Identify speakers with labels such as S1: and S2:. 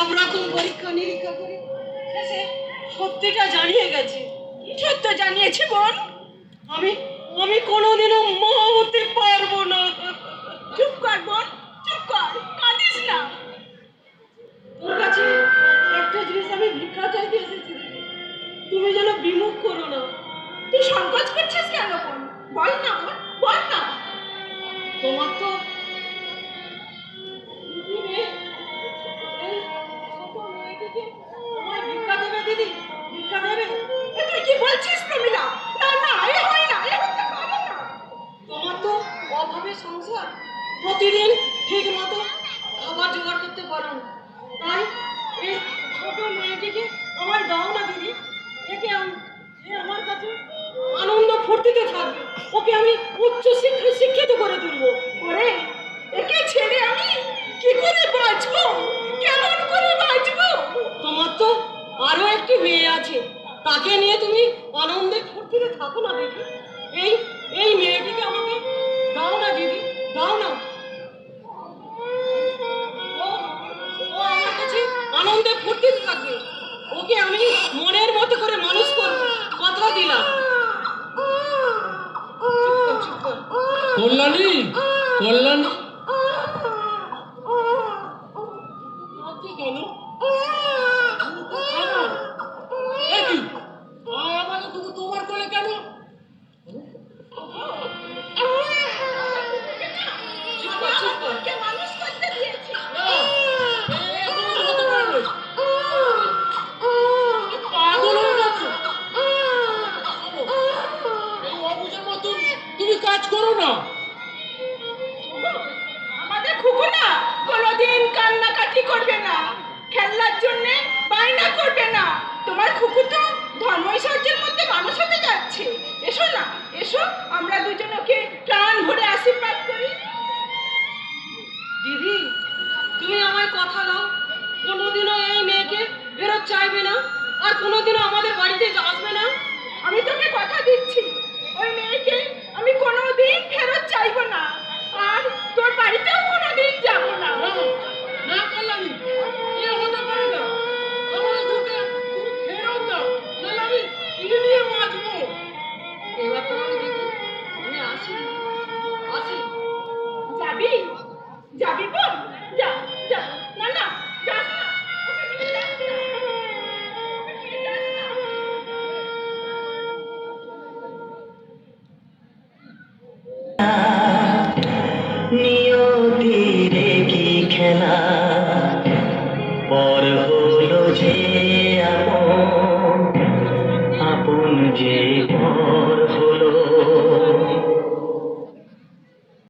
S1: সব রকম পরীক্ষা নিরীক্ষা করে? সত্যিটা জানিয়ে গেছে। সত্য বল? আমি আমি কোনোদিনও মা হতে পারব না। চুপ কর বোন চুপ কর, কাঁদিস না। তোর কাছে একটা জিনিস আমি ভিক্ষা চাইতে এসেছি। তুমি যেন বিমুখ করো না। তুই সংকোচ করছিস কেন বোন বল না বোন আমার দাও না দিদি। একে আমার কাছে আনন্দ ফুর্তিতে থাকবে। ওকে আমি উচ্চ শিক্ষায় শিক্ষিত করে তুলবো। ওরে, একে ছেড়ে আমি কি করে বাঁচবো? কেমন করে বাঁচবো? তোমার তো আরও একটি মেয়ে আছে। তাকে নিয়ে তুমি আনন্দে ফুর্তিতে থাকো না দিদি। আমি মনের মতো করে মানুষ করব কথা দিলাম।
S2: কল্যাণী কল্যাণ না
S1: আমাদের খুকু না কোনোদিন কান্নাকাটি করবে না। খেলনার জন্য বায়না করবে না। তোমার খুকু তো ধর্মৈশ্বর্যের মধ্যে মানুষ হতে যাচ্ছে। এসো না এসো। আমরা দুজন ওকে প্রাণ ভরে আশীর্বাদ করি। দিদি তুমি আমায় কথা দাও। কোনোদিনও এই মেয়েকে ফেরত চাইবে না। আর কোনোদিনও আমাদের বাড়িতে আসবে না। আমি তোকে কথা দিচ্ছি। যে
S3: ভোর